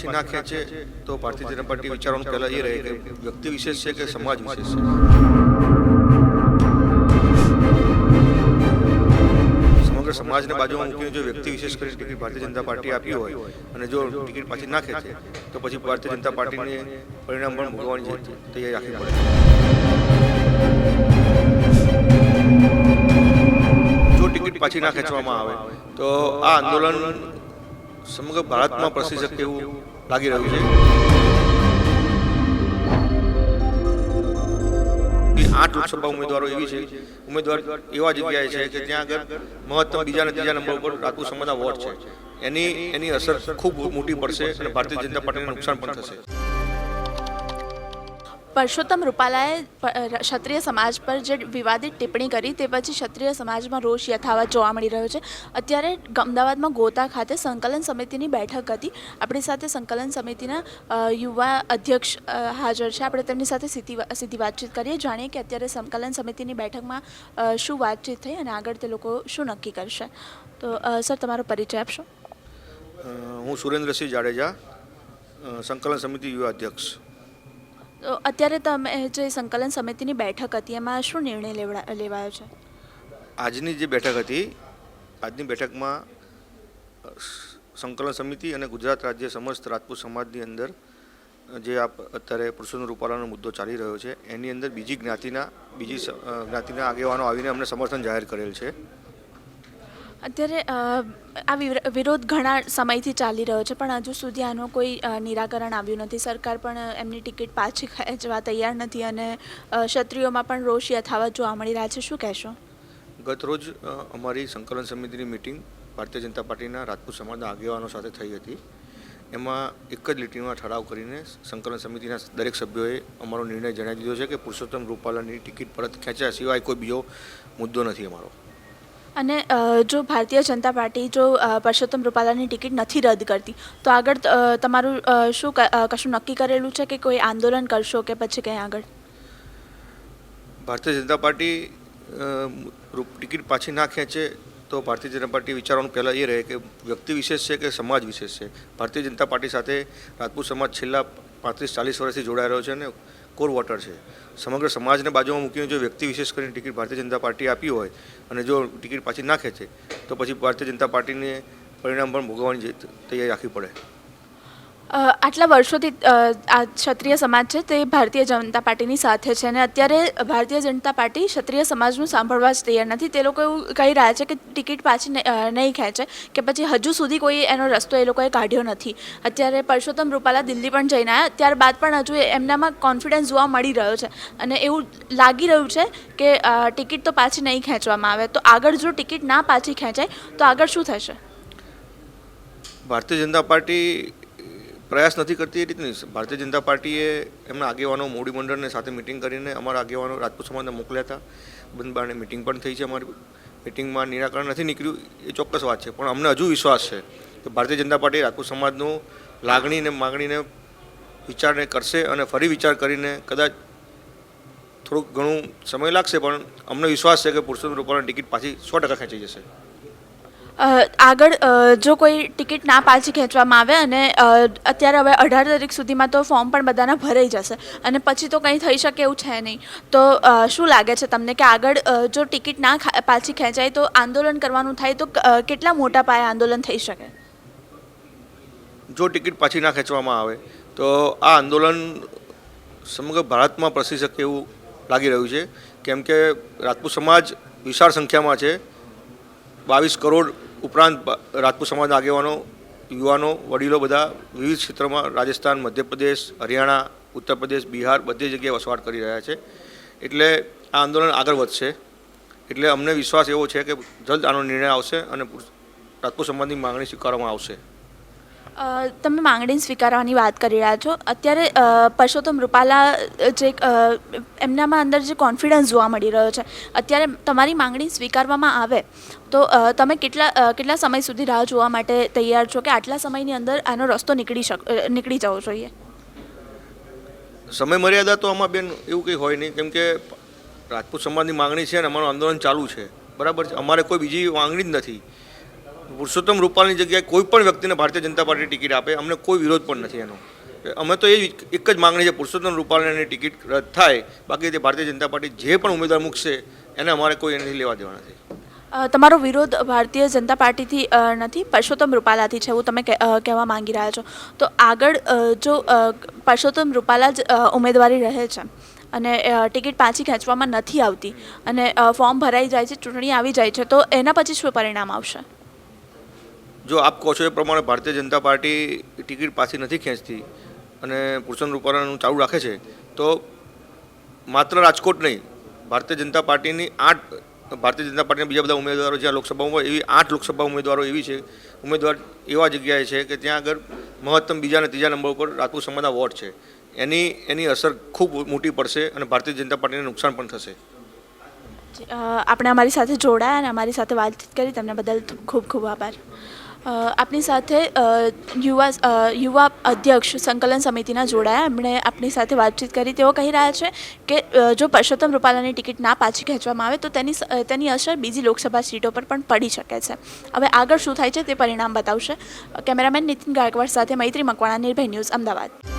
પાછી ના ખેંચે તો ભારતીય જનતા પાર્ટી વિચારવાનું પહેલાં એ રહે કે વ્યક્તિ વિશેષ છે કે સમાજ વિશેષ છે? સમગ્ર સમાજને બાજુમાં મૂકીને જો વ્યક્તિ વિશેષ કરી ટિકિટ ભારતીય જનતા પાર્ટી આપી હોય અને જો ટિકિટ પાછી ના ખેંચે તો પછી ભારતીય જનતા પાર્ટીને પરિણામ પણ ભોગવવાની તૈયારી રાખવી પડે જો ટિકિટ પાછી ના ખેંચવામાં આવે, તો આ આંદોલન સમગ્ર ભારતમાં પ્રસિદ્ધ શકે એવું લાગી રહ્યું છે? આઠ લોકસભા ઉમેદવારો એવી છે ઉમેદવાર એવા જગ્યાએ છે કે ત્યાં આગળ મહત્તમ બીજા અને ત્રીજા નંબર ઉપર રાજપૂત સમાજના વોટ છે. એની એની અસર ખૂબ મોટી પડશે અને ભારતીય જનતા પાર્ટીને નુકસાન પણ થશે. પરસોત્તમ રૂપાલાએ ક્ષત્રિય સમાજ પર જે વિવાદિત ટિપ્પણી કરી તે પછી ક્ષત્રિય સમાજમાં રોષ યથાવત જોવા મળી રહ્યો છે. અત્યારે અમદાવાદમાં ગોતા ખાતે સંકલન સમિતિની બેઠક હતી. આપણી સાથે સંકલન સમિતિના યુવા અધ્યક્ષ હાજર છે. આપણે તેમની સાથે સીધી સીધી વાતચીત કરીએ. જાણીએ કે અત્યારે સંકલન સમિતિની બેઠકમાં શું વાતચીત થઈ અને આગળ તે લોકો શું નક્કી કરશે. તો સર, તમારો પરિચય આપશો? હું સુરેન્દ્રસિંહ જાડેજા સંકલન સમિતિ યુવા અધ્યક્ષ. અત્યારે તમે જે સંકલન સમિતિની બેઠક હતી, એમાં શું નિર્ણય લેવડા, લેવાયો છે? આજની જે બેઠક હતી, આજની બેઠકમાં સંકલન સમિતિ અને ગુજરાત રાજ્ય સમસ્ત રાજપૂત સમાજની અંદર જે આપ, અત્યારે પુરુષોત્તમ રૂપાલાનો મુદ્દો ચાલી રહ્યો છે, એની અંદર બીજી જ્ઞાતિના બીજી જ્ઞાતિના આગેવાનો આવીને અમને સમર્થન જાહેર કરેલ છે. અત્યારે આ વિર- વિરોધ ઘણા સમયથી ચાલી રહ્યો છે, પણ હજુ સુધી આનું કોઈ નિરાકરણ આવ્યું નથી. સરકાર પણ એમની ટિકિટ પાછી ખેંચવા તૈયાર નથી અને ક્ષત્રિયોમાં પણ રોષ યથાવત જોવા મળી રહ્યા છે. શું કહેશો? ગતરોજ અમારી સંકલન સમિતિની મિટિંગ ભારતીય જનતા પાર્ટીના રાજપૂત સમાજના આગેવાનો સાથે થઈ હતી. એમાં એક જ લીટીમાં ઠરાવ કરીને સંકલન સમિતિના દરેક સભ્યોએ અમારો નિર્ણય જણાવી દીધો છે કે પુરુષોત્તમ રૂપાલાની ટિકિટ પરત ખેંચ્યા સિવાય કોઈ બીજો મુદ્દો નથી અમારો. અને જો ભારતીય જનતા પાર્ટી જો પરસોત્તમ રૂપાલાની ટિકિટ નથી રદ કરતી, તો આગળ તમારું શું કશું નક્કી કરેલું છે કે કોઈ આંદોલન કરશો કે પછી કંઈ આગળ? ભારતીય જનતા પાર્ટી ટિકિટ પાછી ના ખેંચે, તો ભારતીય જનતા પાર્ટી વિચારવાનું પહેલાં એ રહે કે વ્યક્તિ વિશેષ છે કે સમાજ વિશેષ છે? ભારતીય જનતા પાર્ટી સાથે રાજપૂત સમાજ છેલ્લા પાંત્રીસ ચાલીસ વર્ષથી રહ્યો છે અને કોર વોટર છે. સમગ્ર સમાજને બાજુમાં મૂકીને જો વ્યક્તિ વિશેષ કરીને ટિકિટ ભારતીય જનતા પાર્ટી આપી હોય અને જો ટિકિટ પાછી ના ખેંચે તો પછી ભારતીય જનતા પાર્ટીને પરિણામ પણ ભોગવવાની તૈયારી રાખવી પડે. આટલા વર્ષોથી આ ક્ષત્રિય સમાજ છે તે ભારતીય જનતા પાર્ટીની સાથે છે અને અત્યારે ભારતીય જનતા પાર્ટી ક્ષત્રિય સમાજનું સાંભળવા જ તૈયાર નથી. તે લોકો એવું કહી રહ્યા છે કે ટિકિટ પાછી નહીં- ખેંચે કે પછી હજુ સુધી કોઈ એનો રસ્તો એ લોકોએ કાઢ્યો નથી. અત્યારે પરસોત્તમ રૂપાલા દિલ્હી પણ જઈને આવ્યા, ત્યારબાદ પણ હજુ એમનામાં કોન્ફિડન્સ જોવા મળી રહ્યો છે. અને એવું લાગી રહ્યું છે કે ટિકિટ તો પાછી નહીં ખેંચવામાં આવે. તો આગળ જો ટિકિટ ના પાછી ખેંચાય, તો આગળ શું થશે? ભારતીય જનતા પાર્ટી પ્રયાસ નથી કરતી એ રીતની. ભારતીય જનતા પાર્ટીએ એમના આગેવાનો, મોડી મંડળને સાથે મિટિંગ કરીને અમારા આગેવાનો રાજપૂત સમાજને મોકલ્યા હતા. બંધ બારણે મિટિંગ પણ થઈ છે અમારી. મિટિંગમાં નિરાકરણ નથી નીકળ્યું, એ ચોક્કસ વાત છે. પણ અમને હજુ વિશ્વાસ છે કે ભારતીય જનતા પાર્ટી રાજપૂત સમાજનું લાગણી ને માગણીને વિચારને કરશે અને ફરી વિચાર કરીને કદાચ થોડુંક ઘણું સમય લાગશે, પણ અમને વિશ્વાસ છે કે પુરુષોત્તમ રૂપાલાની ટિકિટ પાછી સો ટકા ખેંચી જશે. આગળ જો કોઈ ટિકિટ ના પાછી ખેંચવામાં આવે અને અત્યારે હવે અઢાર તારીખ સુધીમાં તો ફોર્મ પણ બધાના ભરાઈ જશે અને પછી તો કંઈ થઈ શકે એવું છે નહીં. તો શું લાગે છે તમને કે આગળ જો ટિકિટ ના પાછી ખેંચાય તો આંદોલન કરવાનું થાય તો કેટલા મોટા પાયે આંદોલન થઈ શકે? જો ટિકિટ પાછી ના ખેંચવામાં આવે તો આ આંદોલન સમગ્ર ભારતમાં પ્રસરી શકે એવું લાગી રહ્યું છે. કેમ કે રાજપૂત સમાજ વિશાળ સંખ્યામાં છે. બાવીસ કરોડ ઉપરાંત રાજપૂત સમાજના આગેવાનો, યુવાનો, વડીલો બધા વિવિધ ક્ષેત્રમાં રાજસ્થાન, મધ્યપ્રદેશ, હરિયાણા ઉત્તર પ્રદેશ બિહાર બધી જગ્યાએ વસવાટ કરી રહ્યા છે. એટલે આ આંદોલન આગળ વધશે. એટલે અમને વિશ્વાસ એવો છે કે જલ્દ આનો નિર્ણય આવશે અને રાજપૂત સમાજની માંગણી સ્વીકારવામાં આવશે. તમે માંગણી સ્વીકારવાની વાત કરી રહ્યા છો. અત્યારે પરસોત્તમ રૂપાલા જે એમનામાં અંદર જે કોન્ફિડન્સ જોવા મળી રહ્યો છે. અત્યારે તમારી માંગણી સ્વીકારવામાં આવે તો તમે કેટલા કેટલા સમય સુધી રાહ જોવા માટે તૈયાર છો કે આટલા સમયની અંદર આનો રસ્તો નીકળી શક નીકળી જવો જોઈએ? સમય મર્યાદા તો આમાં બેન એવું કંઈ હોય નહીં. કેમ કે રાજપૂત સમાજની માંગણી છે અને અમારું આંદોલન ચાલુ છે. બરાબર છે? અમારે કોઈ બીજી માંગણી જ નથી. પુરુષોત્તમ રૂપાલની જગ્યાએ કોઈ પણ વ્યક્તિને ભારતીય જનતા પાર્ટી ટિકિટ આપે, અમને કોઈ વિરોધ પણ નથી એનો. અમે તો એ એક જ માગણી છે, પુરુષોત્તમ રૂપાલાની ટિકિટ રદ થાય, બાકી તે ભારતીય જનતા પાર્ટી જે પણ ઉમેદવાર મૂકશે, એને અમારે કોઈ એનાથી લેવા દેવા નથી. તમારો વિરોધ ભારતીય જનતા પાર્ટીથી નથી, પરસોત્તમ રૂપાલાથી છે એવું તમે કહેવા માંગી રહ્યા છો. તો આગળ જો પરસોત્તમ રૂપાલા જ ઉમેદવારી રહે છે અને ટિકિટ પાછી ખેંચવામાં નથી આવતી અને ફોર્મ ભરાઈ જાય છે, ચૂંટણી આવી જાય છે, તો એના પછી શું પરિણામ આવશે? જો આપ કહો છો એ પ્રમાણે ભારતીય જનતા પાર્ટી ટિકિટ પાછી નથી ખેંચતી અને પુરુષોત્તમ રૂપાલાનું ચાલુ રાખે છે, તો માત્ર રાજકોટ નહીં, ભારતીય જનતા પાર્ટીની આઠ, ભારતીય જનતા પાર્ટીના બીજા બધા ઉમેદવારો જ્યાં લોકસભામાં હોય, એવી આઠ લોકસભા ઉમેદવારો એવી છે, ઉમેદવાર એવા જગ્યાએ છે કે ત્યાં આગળ મહત્તમ બીજા અને ત્રીજા નંબર ઉપર રાજપૂત સમાજના વોટ છે. એની એની અસર ખૂબ મોટી પડશે અને ભારતીય જનતા પાર્ટીને નુકસાન પણ થશે. આપણે અમારી સાથે જોડાયા અને અમારી સાથે વાતચીત કરી, તમને બદલ ખૂબ ખૂબ આભાર. આપની સાથે યુવા યુવા અધ્યક્ષ સંકલન સમિતિના જોડાયા. એમણે આપની સાથે વાતચીત કરી. તેઓ કહી રહ્યા છે કે જો પરસોત્તમ રૂપાલાની ટિકિટ ના પાછી ખેંચવામાં આવે, તો તેની તેની અસર બીજી લોકસભા સીટો પર પણ પડી શકે છે. હવે આગળ શું થાય છે તે પરિણામ બતાવશે. કેમેરામેન નીતિન ગાયકવાડ સાથે મૈત્રી મકવાણા, નિર્ભય ન્યૂઝ, અમદાવાદ.